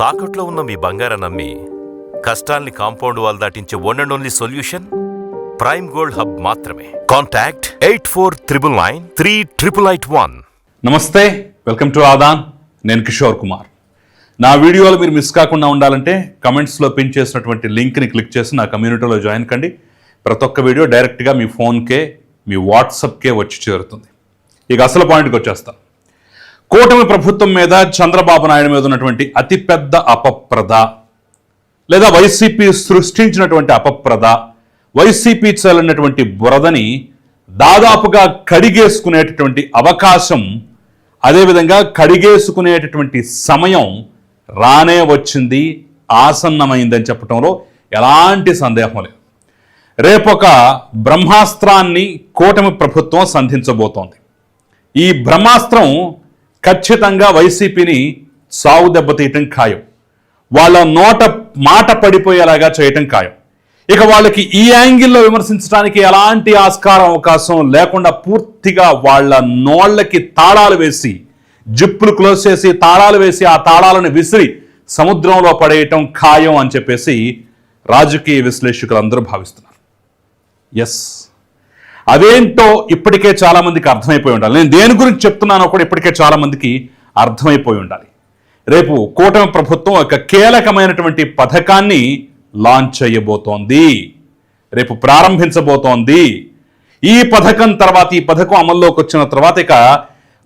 తాకట్లో ఉన్న మీ బంగారం నమ్మి కష్టాల్ని compound wall దాటించే one and only solution prime gold hub మాత్రమే. Contact eight four triple nine three triple eight one నమస్తే వెల్కమ్ టు ఆదాన్ నేను కిషోర్ కుమార్. నా వీడియోలు మీరు మిస్ కాకుండా ఉండాలంటే కమెంట్స్లో పిన్ చేసినటువంటి లింక్ని క్లిక్ చేసి నా కమ్యూనిటీలో జాయిన్ కండి. ప్రతి ఒక్క వీడియో డైరెక్ట్గా మీ ఫోన్కే మీ వాట్సాప్కే వచ్చి చేరుతుంది. ఇక అసలు పాయింట్కి వచ్చేస్తాను. కూటమి ప్రభుత్వం మీద చంద్రబాబు నాయుడు మీద ఉన్నటువంటి అతిపెద్ద అపప్రద లేదా వైసీపీ సృష్టించినటువంటి అపప్రద వైసీపీ చల్లినటువంటి బురదని దాదాపుగా కడిగేసుకునేటటువంటి అవకాశం అదేవిధంగా కడిగేసుకునేటటువంటి సమయం రానే వచ్చింది ఆసన్నమైందని చెప్పడంలో ఎలాంటి సందేహం లేదు. రేపొక బ్రహ్మాస్త్రాన్ని కూటమి ప్రభుత్వం సంధించబోతోంది. ఈ బ్రహ్మాస్త్రం ఖచ్చితంగా వైసీపీని సావు దెబ్బతీయటం ఖాయం. వాళ్ళ నోట మాట పడిపోయేలాగా చేయటం ఖాయం. ఇక వాళ్ళకి ఈ యాంగిల్లో విమర్శించడానికి ఎలాంటి ఆస్కారం అవకాశం లేకుండా పూర్తిగా వాళ్ళ నోళ్ళకి తాళాలు వేసి జిప్పులు క్లోజ్ చేసి తాళాలు వేసి ఆ తాళాలను విసిరి సముద్రంలో పడేయటం ఖాయం అని చెప్పేసి రాజకీయ విశ్లేషకులు అందరూ భావిస్తున్నారు. ఎస్ అదేంటో ఇప్పటికే చాలామందికి అర్థమైపోయి ఉండాలి. నేను దేని గురించి చెప్తున్నానో కూడా ఇప్పటికే చాలామందికి అర్థమైపోయి ఉండాలి. రేపు కూటమి ప్రభుత్వం ఒక కీలకమైనటువంటి పథకాన్ని లాంచ్ చేయబోతోంది. రేపు ప్రారంభించబోతోంది. ఈ పథకం తర్వాత ఈ పథకం అమల్లోకి వచ్చిన తర్వాత ఇక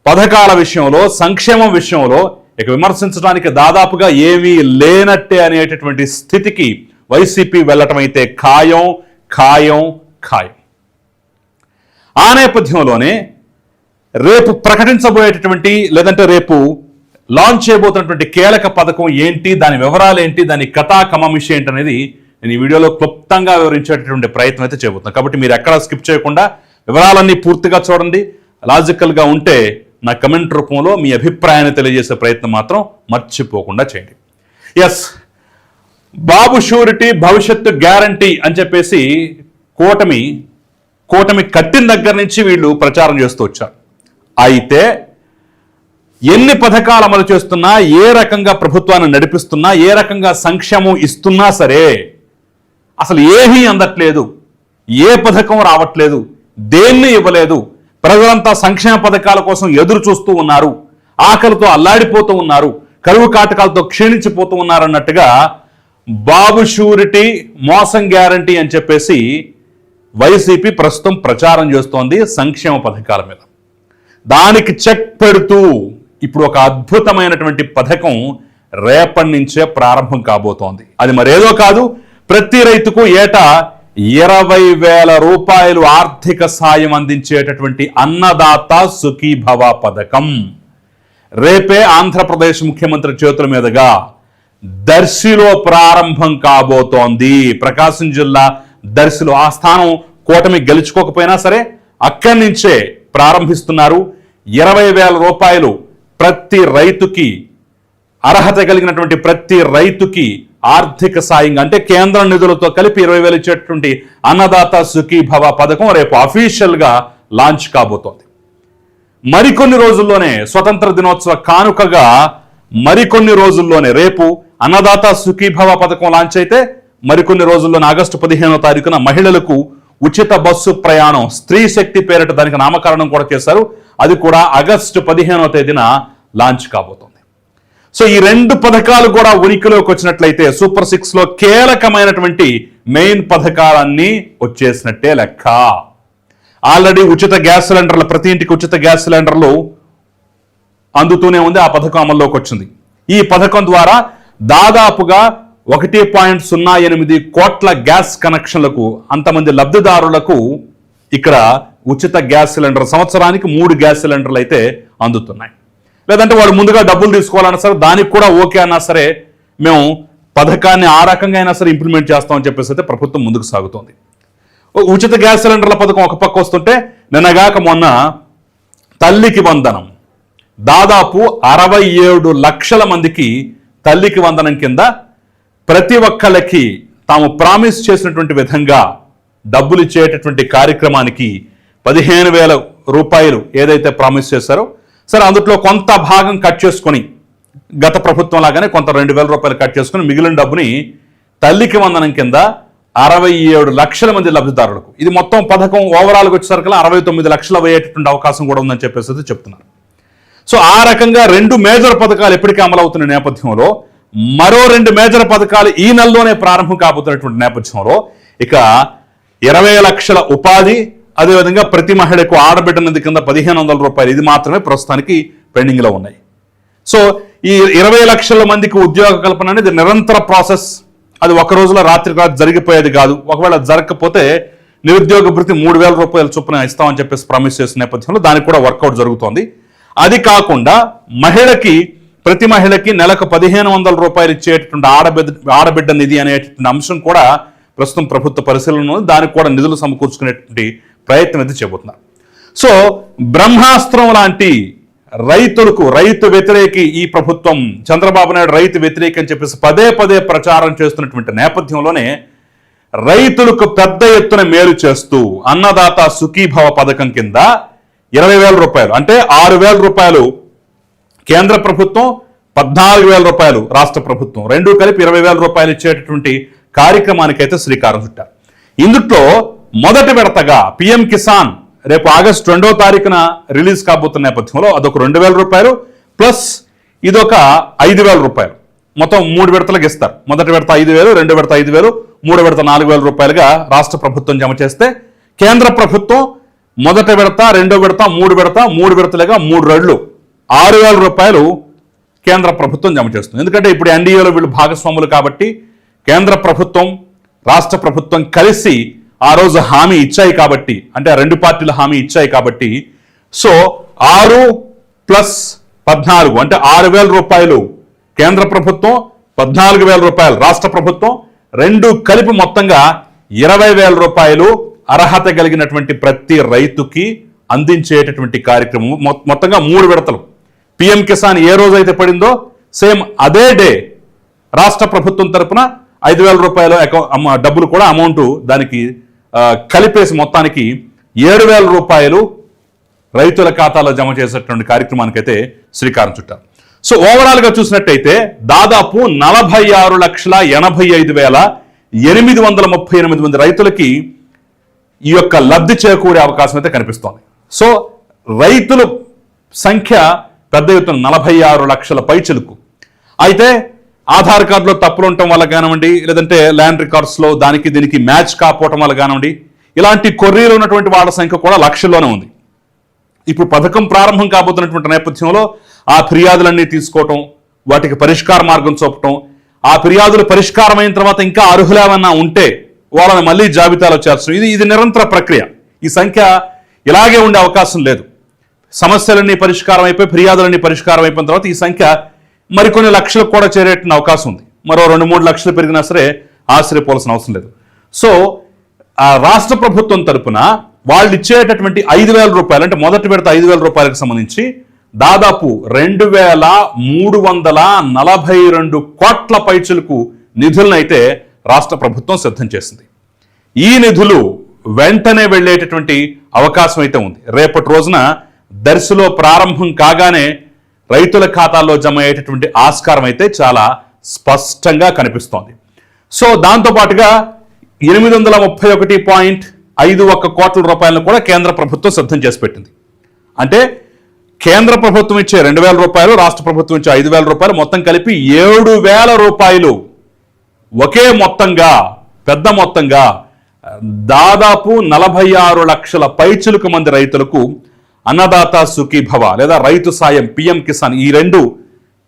పథకాల విషయంలో సంక్షేమం విషయంలో ఇక విమర్శించడానికి దాదాపుగా ఏమీ లేనట్టే అనేటటువంటి స్థితికి వైసీపీ వెళ్ళటం అయితే ఖాయం ఖాయం ఖాయం. ఆ నేపథ్యంలోనే రేపు ప్రకటించబోయేటటువంటి లేదంటే రేపు లాంచ్ చేయబోతున్నటువంటి కీలక పథకం ఏంటి దాని వివరాలు ఏంటి దాని కథా కమమిష ఏంటి అనేది నేను ఈ వీడియోలో క్లుప్తంగా వివరించేటటువంటి ప్రయత్నం అయితే చేయబోతున్నాను కాబట్టి మీరు ఎక్కడా స్కిప్ చేయకుండా వివరాలన్నీ పూర్తిగా చూడండి. లాజికల్గా ఉంటే నా కమెంట్ రూపంలో మీ అభిప్రాయాన్ని తెలియజేసే ప్రయత్నం మాత్రం మర్చిపోకుండా చేయండి. ఎస్ బాబు షూరిటీ భవిష్యత్తు గ్యారంటీ అని చెప్పేసి కూటమి కూటమి కట్టిన దగ్గర నుంచి వీళ్ళు ప్రచారం చేస్తూ వచ్చారు. అయితే ఎన్ని పథకాలు అమలు చేస్తున్నా ఏ రకంగా ప్రభుత్వాన్ని నడిపిస్తున్నా ఏ రకంగా సంక్షేమం ఇస్తున్నా సరే అసలు ఏమీ అందట్లేదు. ఏ పథకం రావట్లేదు. దేన్ని ఇవ్వలేదు. ప్రజలంతా సంక్షేమ పథకాల కోసం ఎదురు చూస్తూ ఉన్నారు. ఆకలితో అల్లాడిపోతూ ఉన్నారు. కరువు కాటకాలతో క్షీణించిపోతూ ఉన్నారు అన్నట్టుగా బాబు షూరిటీ మోసం గ్యారంటీ అని చెప్పేసి వైసీపీ ప్రస్తుతం ప్రచారం చేస్తోంది సంక్షేమ పథకాల మీద. దానికి చెక్ పెడుతూ ఇప్పుడు ఒక అద్భుతమైనటువంటి పథకం రేపటి నుంచే ప్రారంభం కాబోతోంది. అది మరేదో కాదు ప్రతి రైతుకు ఏటా ఇరవై వేల రూపాయలు ఆర్థిక సాయం అందించేటటువంటి అన్నదాత సుఖీభవ పథకం. రేపే ఆంధ్రప్రదేశ్ ముఖ్యమంత్రి చేతుల మీదుగా దర్శిలో ప్రారంభం కాబోతోంది. ప్రకాశం జిల్లా దర్శిలో ఆ స్థానం కూటమి గెలుచుకోకపోయినా సరే అక్కడి నుంచే ప్రారంభిస్తున్నారు. ఇరవై వేల రూపాయలు ప్రతి రైతుకి అర్హత కలిగినటువంటి ప్రతి రైతుకి ఆర్థిక సాయంగా అంటే కేంద్ర నిధులతో కలిపి ఇరవై వేలు ఇచ్చేటువంటి అన్నదాత సుఖీభవ పథకం రేపు అఫీషియల్గా లాంచ్ కాబోతోంది. మరికొన్ని రోజుల్లోనే స్వతంత్ర దినోత్సవ కానుకగా మరికొన్ని రోజుల్లోనే రేపు అన్నదాత సుఖీభవ పథకం లాంచ్ అయితే మరికొన్ని రోజుల్లో ఆగస్టు పదిహేనో తారీఖున మహిళలకు ఉచిత బస్సు ప్రయాణం స్త్రీ శక్తి పేరిట దానికి నామకరణం కూడా చేశారు. అది కూడా ఆగస్టు పదిహేనో తేదీన లాంచ్ కాబోతోంది. సో ఈ రెండు పథకాలు కూడా ఉనికిలోకి వచ్చినట్లయితే సూపర్ సిక్స్లో కీలకమైనటువంటి మెయిన్ పథకాలన్నీ వచ్చేసినట్టే లెక్క. ఆల్రెడీ ఉచిత గ్యాస్ సిలిండర్లు ప్రతి ఇంటికి ఉచిత గ్యాస్ సిలిండర్లు అందుతూనే ఉంది ఆ పథకం అమల్లోకి వచ్చింది. ఈ పథకం ద్వారా దాదాపుగా ఒకటి పాయింట్ సున్నా ఎనిమిది కోట్ల గ్యాస్ కనెక్షన్లకు అంతమంది లబ్ధిదారులకు ఇక్కడ ఉచిత గ్యాస్ సిలిండర్ సంవత్సరానికి మూడు గ్యాస్ సిలిండర్లు అయితే అందుతున్నాయి. లేదంటే వాడు ముందుగా డబ్బులు తీసుకోవాలన్నా సరే దానికి కూడా ఓకే అన్నా సరే మేము పథకాన్ని ఆ రకంగా అయినా సరే ఇంప్లిమెంట్ చేస్తామని చెప్పేసి అయితే ప్రభుత్వం ముందుకు సాగుతోంది. ఉచిత గ్యాస్ సిలిండర్ల పథకం ఒక పక్క వస్తుంటే నిన్నగాక మొన్న తల్లికి వందనం. దాదాపు అరవై ఏడు లక్షల మందికి తల్లికి వందనం కింద ప్రతి ఒక్కళ్ళకి తాము ప్రామిస్ చేసినటువంటి విధంగా డబ్బులు ఇచ్చేటటువంటి కార్యక్రమానికి పదిహేను వేల రూపాయలు ఏదైతే ప్రామిస్ చేశారో సరే అందులో కొంత భాగం కట్ చేసుకొని గత ప్రభుత్వం లాగానే కొంత రెండు వేల రూపాయలు కట్ చేసుకుని మిగిలిన డబ్బుని తల్లికి వందనం కింద అరవై ఏడు లక్షల మంది లబ్ధిదారులకు ఇది మొత్తం పథకం ఓవరాల్గా వచ్చేసరికి అరవై తొమ్మిది లక్షలు అయ్యేటటువంటి అవకాశం కూడా ఉందని చెప్పేసి చెప్తున్నారు. సో ఆ రకంగా రెండు మేజర్ పథకాలు ఎప్పటికీ అమలవుతున్న నేపథ్యంలో మరో రెండు మేజర్ పథకాలు ఈ నెలలోనే ప్రారంభం కాబోతున్నటువంటి నేపథ్యంలో ఇక ఇరవై లక్షల ఉపాధి అదేవిధంగా ప్రతి మహిళకు ఆడబిడ్డనది కింద పదిహేను వందల రూపాయలు. ఇది మాత్రమే ప్రస్తుతానికి పెండింగ్లో ఉన్నాయి. సో ఈ ఇరవై లక్షల మందికి ఉద్యోగ కల్పన అనేది నిరంతర ప్రాసెస్. అది ఒక రోజులో రాత్రి రాత్రి జరిగిపోయేది కాదు. ఒకవేళ జరగకపోతే నిరుద్యోగ భృతి మూడు వేల రూపాయల చొప్పున ఇస్తామని చెప్పేసి ప్రామిస్ చేసిన నేపథ్యంలో దానికి కూడా వర్కౌట్ జరుగుతోంది. అది కాకుండా మహిళకి ప్రతి మహిళకి నెలకు పదిహేను వందల రూపాయలు ఇచ్చేటటువంటి ఆడబిడ్డ ఆడబిడ్డ నిధి అనేటటువంటి అంశం కూడా ప్రస్తుతం ప్రభుత్వ పరిశీలనలో దానికి కూడా నిధులు సమకూర్చుకునేటువంటి ప్రయత్నం అయితే చేయబోతున్నారు సో బ్రహ్మాస్త్రం లాంటి రైతులకు రైతు వ్యతిరేకి ఈ ప్రభుత్వం చంద్రబాబు నాయుడు రైతు వ్యతిరేకి అని చెప్పేసి పదే పదే ప్రచారం చేస్తున్నటువంటి నేపథ్యంలోనే రైతులకు పెద్ద ఎత్తున మేలు చేస్తూ అన్నదాత సుఖీభవ పథకం కింద ఇరవై వేల రూపాయలు అంటే ఆరు వేల రూపాయలు కేంద్ర ప్రభుత్వం పద్నాలుగు వేల రూపాయలు రాష్ట్ర ప్రభుత్వం రెండు కలిపి ఇరవై వేల రూపాయలు ఇచ్చేటటువంటి కార్యక్రమానికి అయితే శ్రీకారం చుట్టారు. ఇందుట్లో మొదటి విడతగా పిఎం కిసాన్ రేపు ఆగస్టు రెండో తారీఖున రిలీజ్ కాబోతున్న నేపథ్యంలో అదొక రెండు వేల రూపాయలు ప్లస్ ఇదొక ఐదు వేల రూపాయలు. మొత్తం మూడు విడతలకు ఇస్తారు. మొదటి విడత ఐదు వేలు రెండు విడత ఐదు వేలు మూడు విడత నాలుగు వేల రూపాయలుగా రాష్ట్ర ప్రభుత్వం జమ చేస్తే కేంద్ర ప్రభుత్వం మొదటి విడత రెండో విడత మూడు విడత మూడు విడతలుగా మూడు రెడ్లు. ఆరు వేల రూపాయలు కేంద్ర ప్రభుత్వం జమ చేస్తుంది. ఎందుకంటే ఇప్పుడు ఎన్డీఏలో వీళ్ళు భాగస్వాములు కాబట్టి కేంద్ర ప్రభుత్వం రాష్ట్ర ప్రభుత్వం కలిసి ఆ రోజు హామీ ఇచ్చాయి కాబట్టి అంటే రెండు పార్టీలు హామీ ఇచ్చాయి కాబట్టి సో ఆరు ప్లస్ పద్నాలుగు అంటే ఆరు వేల రూపాయలు కేంద్ర ప్రభుత్వం పద్నాలుగు వేల రూపాయలు రాష్ట్ర ప్రభుత్వం రెండు కలిపి మొత్తంగా ఇరవై వేల రూపాయలు అర్హత కలిగినటువంటి ప్రతి రైతుకి అందించేటటువంటి కార్యక్రమం. మొత్తంగా మూడు విడతలు. పిఎం కిసాన్ ఏ రోజైతే పడిందో సేమ్ అదే డే రాష్ట్ర ప్రభుత్వం తరపున ఐదు వేల రూపాయల అకౌంట్ డబ్బులు కూడా అమౌంట్ దానికి కలిపేసి మొత్తానికి ఏడు వేల రూపాయలు రైతుల ఖాతాలో జమ చేసేటువంటి కార్యక్రమానికైతే శ్రీకారం చుట్టారు. సో ఓవరాల్గా చూసినట్టయితే దాదాపు నలభై ఆరు లక్షల ఎనభై ఐదు వేల ఎనిమిది వందల ముప్పై ఎనిమిది మంది రైతులకి ఈ యొక్క లబ్ధి చేకూరే అవకాశం అయితే కనిపిస్తోంది. సో రైతుల సంఖ్య పెద్ద ఎత్తున నలభై ఆరు లక్షల పైచిలుకు. అయితే ఆధార్ కార్డులో తప్పులు ఉండటం వల్ల కానివ్వండి లేదంటే ల్యాండ్ రికార్డ్స్లో దానికి దీనికి మ్యాచ్ కాకపోవటం వల్ల కానివ్వండి ఇలాంటి కొర్రీలు ఉన్నటువంటి వాళ్ళ సంఖ్య కూడా లక్షల్లోనే ఉంది. ఇప్పుడు పథకం ప్రారంభం కాబోతున్నటువంటి నేపథ్యంలో ఆ ఫిర్యాదులన్నీ తీసుకోవటం వాటికి పరిష్కార మార్గం చూపటం ఆ ఫిర్యాదులు పరిష్కారమైన తర్వాత ఇంకా అర్హులేమన్నా ఉంటే వాళ్ళని మళ్ళీ జాబితాలో చేర్చడం ఇది ఇది నిరంతర ప్రక్రియ. ఈ సంఖ్య ఇలాగే ఉండే అవకాశం లేదు. సమస్యలన్నీ పరిష్కారం అయిపోయి ఫిర్యాదులన్నీ పరిష్కారం అయిపోయిన తర్వాత ఈ సంఖ్య మరికొన్ని లక్షలకు కూడా చేరేటన్న అవకాశం ఉంది. మరో రెండు మూడు లక్షలు పెరిగినా సరే ఆశ్చర్యపోవాల్సిన అవసరం లేదు. సో ఆ రాష్ట్ర ప్రభుత్వం తరపున వాళ్ళు ఇచ్చేటటువంటి ఐదు వేల రూపాయలు అంటే మొదటి విడత ఐదు వేల రూపాయలకు సంబంధించి దాదాపు రెండు వేల మూడు వందల నలభై రెండు కోట్ల పైచులకు నిధులను అయితే రాష్ట్ర ప్రభుత్వం సిద్ధం చేసింది. ఈ నిధులు వెంటనే వెళ్ళేటటువంటి అవకాశం అయితే ఉంది. రేపటి రోజున దర్శిలో ప్రారంభం కాగానే రైతుల ఖాతాల్లో జమ అయ్యేటటువంటి ఆస్కారం అయితే చాలా స్పష్టంగా కనిపిస్తోంది. సో దాంతో పాటుగా ఎనిమిది వందల ముప్పై ఒకటి పాయింట్ ఐదు ఒక్క కోట్ల రూపాయలను కూడా కేంద్ర ప్రభుత్వం సిద్ధం చేసి పెట్టింది. అంటే కేంద్ర ప్రభుత్వం ఇచ్చే రెండు వేల రూపాయలు రాష్ట్ర ప్రభుత్వం ఇచ్చే ఐదు వేల రూపాయలు మొత్తం కలిపి ఏడు వేల రూపాయలు ఒకే మొత్తంగా పెద్ద మొత్తంగా దాదాపు నలభై ఆరు లక్షల పైచులకు మంది రైతులకు అన్నదాత సుఖీభవ లేదా రైతు సాయం పిఎం కిసాన్ ఈ రెండు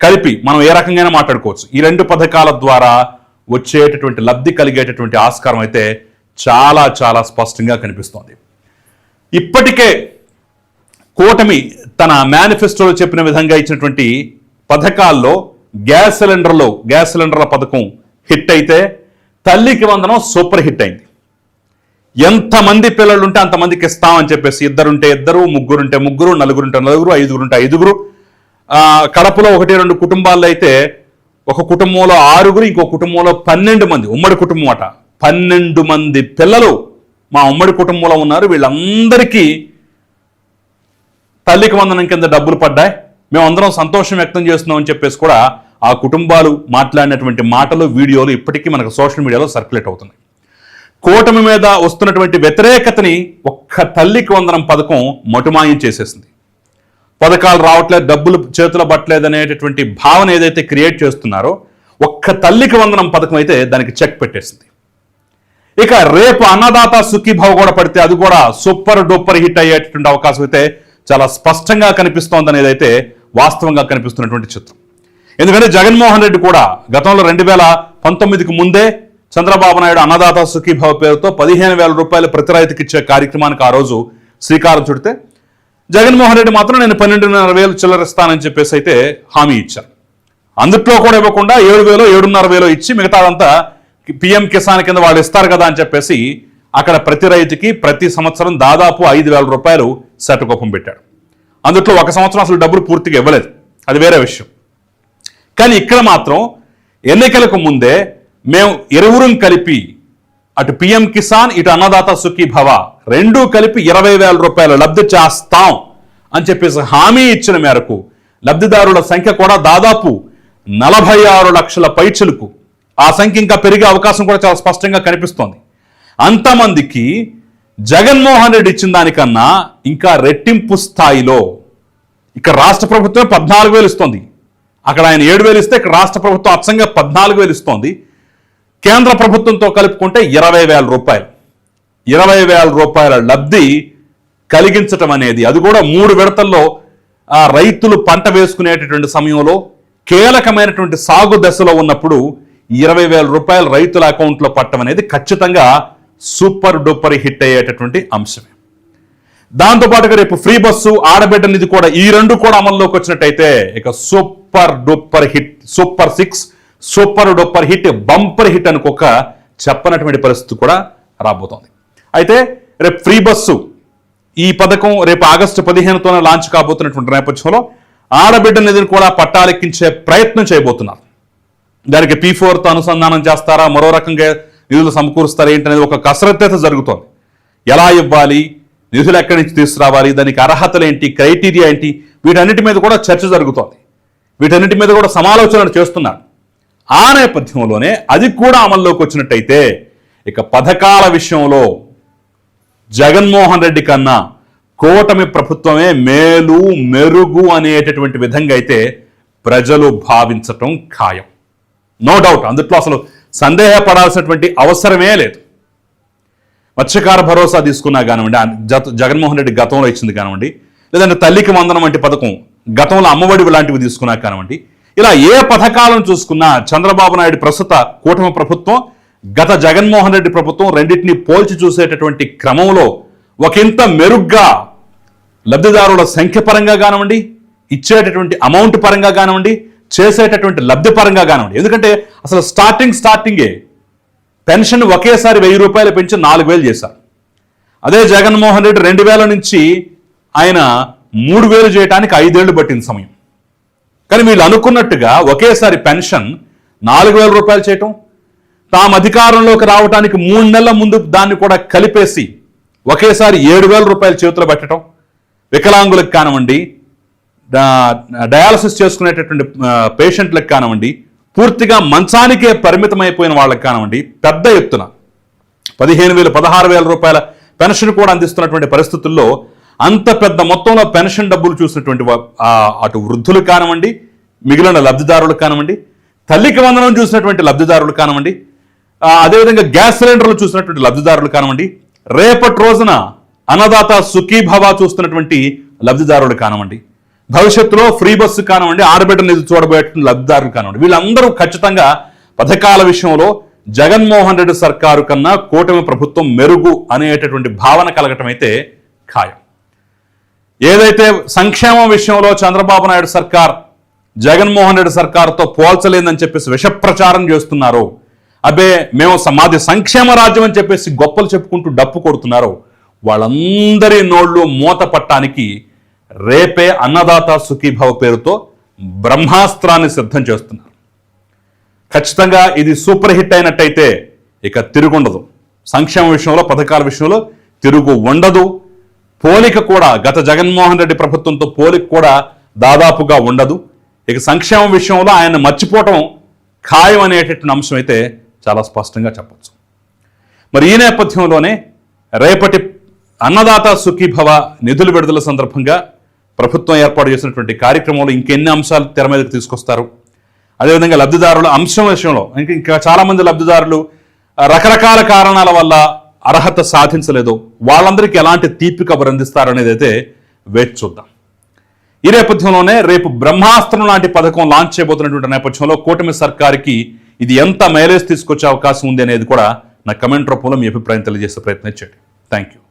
కలిపి మనం ఏ రకంగా మాట్లాడుకోవచ్చు. ఈ రెండు పథకాల ద్వారా వచ్చేటటువంటి లబ్ధి కలిగేటటువంటి ఆస్కారం అయితే చాలా చాలా స్పష్టంగా కనిపిస్తోంది. ఇప్పటికే కూటమి తన మేనిఫెస్టోలో చెప్పిన విధంగా ఇచ్చినటువంటి పథకాల్లో గ్యాస్ సిలిండర్లో గ్యాస్ సిలిండర్ల పథకం హిట్ అయితే తల్లికి వందనం సూపర్ హిట్ అయింది. ఎంతమంది పిల్లలు ఉంటే అంతమందికి ఇస్తామని చెప్పేసి ఇద్దరుంటే ఇద్దరు ముగ్గురుంటే ముగ్గురు నలుగురుంటే నలుగురు ఐదుగురుంటే ఐదుగురు. కడపలో ఒకటి రెండు కుటుంబాల్లో అయితే ఒక కుటుంబంలో ఆరుగురు ఇంకో కుటుంబంలో పన్నెండు మంది ఉమ్మడి కుటుంబం అట. పన్నెండు మంది పిల్లలు మా ఉమ్మడి కుటుంబంలో ఉన్నారు. వీళ్ళందరికీ తల్లికి వందనం కింద డబ్బులు పడ్డాయి. మేమందరం సంతోషం వ్యక్తం చేస్తున్నాం అని చెప్పేసి కూడా ఆ కుటుంబాలు మాట్లాడినటువంటి మాటలు వీడియోలు ఇప్పటికీ మనకు సోషల్ మీడియాలో సర్క్యులేట్ అవుతున్నాయి. కూటమి మీద వస్తున్నటువంటి వ్యతిరేకతని ఒక్క తల్లికి వందనం పథకం మటుమాయం చేసేసింది. పథకాలు రావట్లేదు డబ్బులు చేతులు పట్టలేదు అనేటటువంటి భావన ఏదైతే క్రియేట్ చేస్తున్నారో ఒక్క తల్లికి వందనం పథకం అయితే దానికి చెక్ పెట్టేసింది. ఇక రేపు అన్నదాత సుఖీభావ కూడా పడితే అది కూడా సూపర్ డూపర్ హిట్ అయ్యేటటువంటి అవకాశం అయితే చాలా స్పష్టంగా కనిపిస్తోంది అనేది అయితే వాస్తవంగా కనిపిస్తున్నటువంటి చిత్రం. ఎందుకంటే జగన్మోహన్ రెడ్డి కూడా గతంలో రెండు వేల పంతొమ్మిదికి ముందే చంద్రబాబు నాయుడు అన్నదాత సుఖీభావ పేరుతో పదిహేను వేల రూపాయలు ప్రతి రైతుకి ఇచ్చే కార్యక్రమానికి ఆ రోజు శ్రీకారం చుడితే జగన్మోహన్ రెడ్డి మాత్రం నేను పన్నెండున్నర వేలు చిల్లరిస్తానని చెప్పేసి అయితే హామీ ఇచ్చారు. అందుట్లో కూడా ఇవ్వకుండా ఏడు వేలు ఏడున్నర వేలు ఇచ్చి మిగతాదంతా పిఎం కిసాన్ కింద వాళ్ళు ఇస్తారు కదా అని చెప్పేసి అక్కడ ప్రతి రైతుకి ప్రతి సంవత్సరం దాదాపు ఐదు వేల రూపాయలు శటకోపం పెట్టాడు. అందుట్లో ఒక సంవత్సరం అసలు డబ్బులు పూర్తిగా ఇవ్వలేదు. అది వేరే విషయం. కానీ ఇక్కడ మాత్రం ఎన్నికలకు ముందే మేము ఇరువురం కలిపి అటు పిఎం కిసాన్ ఇటు అన్నదాత సుఖీ భవ రెండూ కలిపి ఇరవై వేల రూపాయలు లబ్ధి చేస్తాం అని చెప్పేసి హామీ ఇచ్చిన మేరకు లబ్ధిదారుల సంఖ్య కూడా దాదాపు నలభై ఆరు లక్షల పైచులకు ఆ సంఖ్య ఇంకా పెరిగే అవకాశం కూడా చాలా స్పష్టంగా కనిపిస్తోంది. అంతమందికి జగన్మోహన్ రెడ్డి ఇచ్చిన దానికన్నా ఇంకా రెట్టింపు స్థాయిలో ఇక్కడ రాష్ట్ర ప్రభుత్వం పద్నాలుగు వేలు ఇస్తోంది. అక్కడ ఆయన ఏడు వేలు ఇస్తే ఇక్కడ రాష్ట్ర ప్రభుత్వం అచ్చంగా పద్నాలుగు వేలు ఇస్తోంది. కేంద్ర ప్రభుత్వంతో కలుపుకుంటే ఇరవై వేల రూపాయలు. ఇరవై వేల రూపాయల లబ్ధి కలిగించటం అనేది అది కూడా మూడు విడతల్లో ఆ రైతులు పంట వేసుకునేటటువంటి సమయంలో కీలకమైనటువంటి సాగు దశలో ఉన్నప్పుడు ఇరవై వేల రూపాయలు రైతుల అకౌంట్లో పట్టడం అనేది ఖచ్చితంగా సూపర్ డూపర్ హిట్ అయ్యేటటువంటి అంశమే. దాంతో పాటుగా రేపు ఫ్రీ బస్సు ఆడబిడ్డ నిధి కూడా ఈ రెండు కూడా అమల్లోకి వచ్చినట్టయితే ఇక super duper hit super six super duper hit bumper hit అనుకోక చెప్పనటువంటి పరిస్థితి కూడా రాబోతోంది. అయితే రేపు ఫ్రీ బస్సు ఈ పథకం రేపు ఆగస్టు పదిహేనుతోనే లాంచ్ కాబోతున్నటువంటి నేపథ్యంలో ఆడబిడ్డ నిధిని కూడా పట్టాలెక్కించే ప్రయత్నం చేయబోతున్నారు. దానికి పీ ఫోర్తో అనుసంధానం చేస్తారా? మరో రకంగా నిధులు సమకూరుస్తారా ఏంటనేది ఒక కసరత్తు అయితే జరుగుతోంది. ఎలా ఇవ్వాలి? నిధులు ఎక్కడి నుంచి తీసుకురావాలి? దానికి అర్హతలు ఏంటి? క్రైటీరియా ఏంటి? వీటన్నిటి మీద కూడా చర్చ జరుగుతోంది. వీటన్నిటి మీద కూడా సమాలోచనలు చేస్తున్నారు. ఆ నేపథ్యంలోనే అది కూడా అమల్లోకి వచ్చినట్టయితే ఇక పథకాల విషయంలో జగన్మోహన్ రెడ్డి కన్నా కూటమి ప్రభుత్వమే మేలు మెరుగు అనేటటువంటి విధంగా అయితే ప్రజలు భావించటం ఖాయం. నో డౌట్ అందుట్లో అసలు సందేహపడాల్సినటువంటి అవసరమే లేదు. మత్స్యకార భరోసా తీసుకున్నా కానివ్వండి జత- జగన్మోహన్ రెడ్డి గతంలో ఇచ్చింది కానివ్వండి లేదంటే తల్లికి వందనం వంటి పథకం గతంలో అమ్మఒడి లాంటివి తీసుకున్నా కానివ్వండి ఇలా ఏ పథకాలను చూసుకున్నా చంద్రబాబు నాయుడు ప్రస్తుత కూటమి ప్రభుత్వం గత జగన్మోహన్ రెడ్డి ప్రభుత్వం రెండింటిని పోల్చి చూసేటటువంటి క్రమంలో ఒకంత మెరుగ్గా లబ్ధిదారుల సంఖ్య పరంగా కానివ్వండి ఇచ్చేటటువంటి అమౌంట్ పరంగా కానివ్వండి చేసేటటువంటి లబ్ధి పరంగా కానివ్వండి. ఎందుకంటే అసలు స్టార్టింగ్ స్టార్టింగే పెన్షన్ ఒకేసారి వెయ్యి రూపాయలు పెంచి నాలుగు వేలు చేశారు. అదే జగన్మోహన్ రెడ్డి రెండు వేల నుంచి ఆయన మూడు వేలు చేయడానికి ఐదేళ్ళు పట్టింది సమయం. కానీ వీళ్ళు అనుకున్నట్టుగా ఒకేసారి పెన్షన్ నాలుగు వేల రూపాయలు చేయటం తాము అధికారంలోకి రావడానికి మూడు నెలల ముందు దాన్ని కూడా కలిపేసి ఒకేసారి ఏడు వేల రూపాయలు చేతిలో పెట్టడం వికలాంగులకు కానివ్వండి డయాలసిస్ చేసుకునేటటువంటి పేషెంట్లకు కానివ్వండి పూర్తిగా మంచానికే పరిమితమైపోయిన వాళ్ళకి కానివ్వండి పెద్ద ఎత్తున పదిహేను వేలు పదహారు వేల రూపాయల పెన్షన్ కూడా అందిస్తున్నటువంటి పరిస్థితుల్లో అంత పెద్ద మొత్తంలో పెన్షన్ డబ్బులు చూసినటువంటి అటు వృద్ధులు కానివ్వండి మిగిలిన లబ్ధిదారులు కానివ్వండి తల్లికి వందనం చూసినటువంటి లబ్ధిదారులు కానివ్వండి అదేవిధంగా గ్యాస్ సిలిండర్లు చూసినటువంటి లబ్ధిదారులు కానివ్వండి రేపటి రోజున అన్నదాత సుఖీభవ చూస్తున్నటువంటి లబ్ధిదారులు కానివ్వండి భవిష్యత్తులో ఫ్రీ బస్సు కానివ్వండి ఆడబిడ్డ నిధి చూడబోయేటువంటి లబ్ధిదారులు కానివ్వండి వీళ్ళందరూ ఖచ్చితంగా పథకాల విషయంలో జగన్మోహన్ రెడ్డి సర్కారు కన్నా కూటమి ప్రభుత్వం మెరుగు అనేటటువంటి భావన కలగటం అయితే ఖాయం. ఏదైతే సంక్షేమం విషయంలో చంద్రబాబు నాయుడు సర్కార్ జగన్మోహన్ రెడ్డి సర్కార్తో పోల్చలేదని చెప్పేసి విషప్రచారం చేస్తున్నారు. చేస్తున్నారో అబే మేము సమాధి మాది సంక్షేమ రాజ్యం అని చెప్పేసి గొప్పలు చెప్పుకుంటూ డప్పు కొడుతున్నారు. వాళ్ళందరి నోళ్ళు మూత పట్టానికి రేపే అన్నదాత సుఖీభవ పేరుతో బ్రహ్మాస్త్రాన్ని సిద్ధం చేస్తున్నారు. ఖచ్చితంగా ఇది సూపర్ హిట్ అయినట్టయితే ఇక తిరుగుండదు. సంక్షేమ విషయంలో పథకాల విషయంలో తిరుగు ఉండదు. పోలిక కూడా గత జగన్మోహన్ రెడ్డి ప్రభుత్వంతో పోలిక కూడా దాదాపుగా ఉండదు. ఇక సంక్షేమ విషయంలో ఆయన మర్చిపోవటం ఖాయం అనేటటువంటి అంశం అయితే చాలా స్పష్టంగా చెప్పచ్చు. మరి ఈ నేపథ్యంలోనే రేపటి అన్నదాత సుఖీభవ నిధుల విడుదల సందర్భంగా ప్రభుత్వం ఏర్పాటు చేసినటువంటి కార్యక్రమంలో ఇంకెన్ని అంశాలు తెర మీదకి తీసుకొస్తారు? అదేవిధంగా లబ్ధిదారుల అంశం విషయంలో ఇంకా ఇంకా చాలామంది లబ్ధిదారులు రకరకాల కారణాల వల్ల అర్హత సాధించలేదో వాళ్ళందరికీ ఎలాంటి తీపి కబురు అందిస్తారనేది అయితే వేచి చూద్దాం. ఈ నేపథ్యంలోనే రేపు బ్రహ్మాస్త్రం లాంటి పథకం లాంచ్ చేయబోతున్నటువంటి నేపథ్యంలో కూటమి సర్కార్కి ఇది ఎంత మైలేజ్ తీసుకొచ్చే అవకాశం ఉంది అనేది కూడా నా కమెంట్ రూపంలో మీ అభిప్రాయం తెలియజేసే ప్రయత్నం చేయండి. Thank you